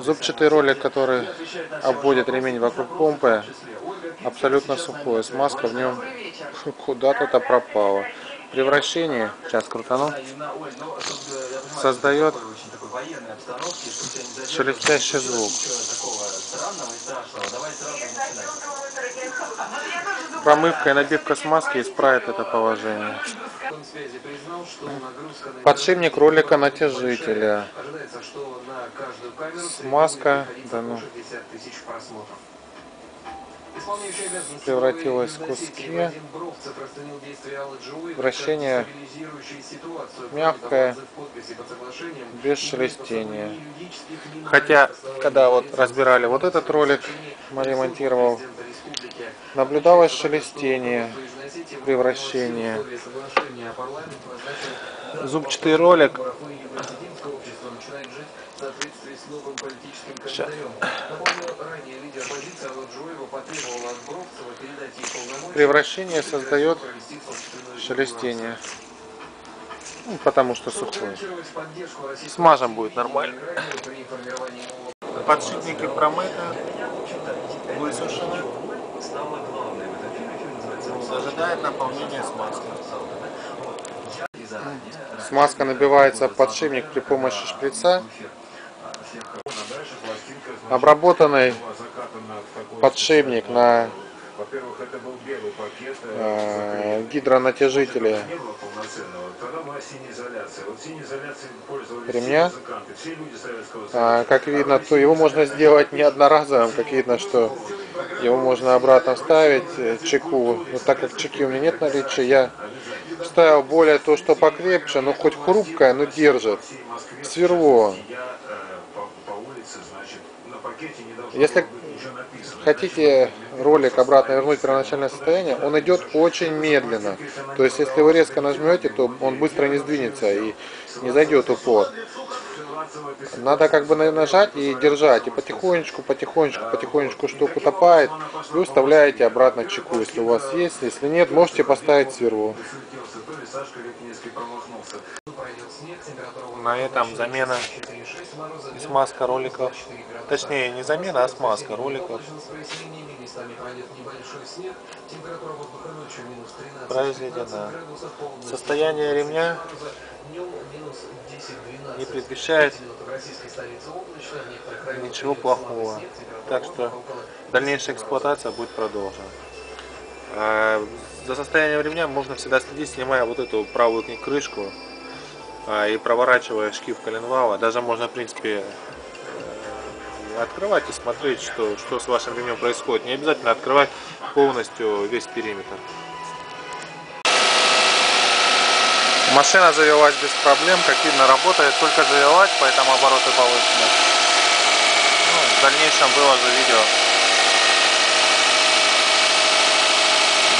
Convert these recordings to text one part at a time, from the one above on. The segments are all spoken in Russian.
Зубчатый ролик, который обводит ремень вокруг помпы, абсолютно сухой. Смазка в нем куда-то пропала. При вращении, сейчас крутану, создает шелестящий звук. Промывка и набивка смазки исправит это положение. Подшипник ролика натяжителя. Смазка, да ну, превратилась в куски. Вращение мягкое, без шелестения. Хотя, когда вот разбирали вот этот ролик, ремонтировал, наблюдалось шелестение при вращении. Зубчатый ролик Сейчас. Превращение создает шелестение. Ну, потому что сухой. Смажем будет нормально. Подшипники промыты, высушены. Ожидает наполнения смазки. Смазка набивается в подшипник при помощи шприца. Обработанный подшипник на э, гидронатяжителе ремня. А, как видно, то его можно сделать не одноразовым, как видно, что его можно обратно вставить, э, чеку. Но так как чеки у меня нет наличия, я вставил более то, что покрепче, но хоть хрупкое, но держит. Сверло. Если хотите ролик обратно вернуть в первоначальное состояние, он идет очень медленно. То есть, если вы резко нажмете, то он быстро не сдвинется и не зайдет упор. Надо как бы нажать и держать. И потихонечку, потихонечку, потихонечку штуку утопает. Вы вставляете обратно чеку, если у вас есть. Если нет, можете поставить сверло. На этом замена и смазка роликов. Точнее, не замена, а смазка роликов. Произведена. Состояние ремня не предвещает ничего плохого. Так что дальнейшая эксплуатация будет продолжена. А, за состоянием ремня можно всегда следить, снимая вот эту правую крышку а, и проворачивая шкив коленвала. Даже можно, в принципе, э, открывать и смотреть, что, что с вашим ремнем происходит. Не обязательно открывать полностью весь периметр. Машина завелась без проблем, как видно работает, только завелась, поэтому обороты повышены. Ну, в дальнейшем выложу видео,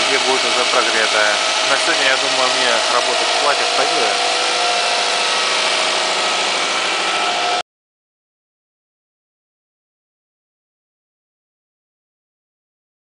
где будет уже прогретая. На сегодня, я думаю, мне работать хватит, пойду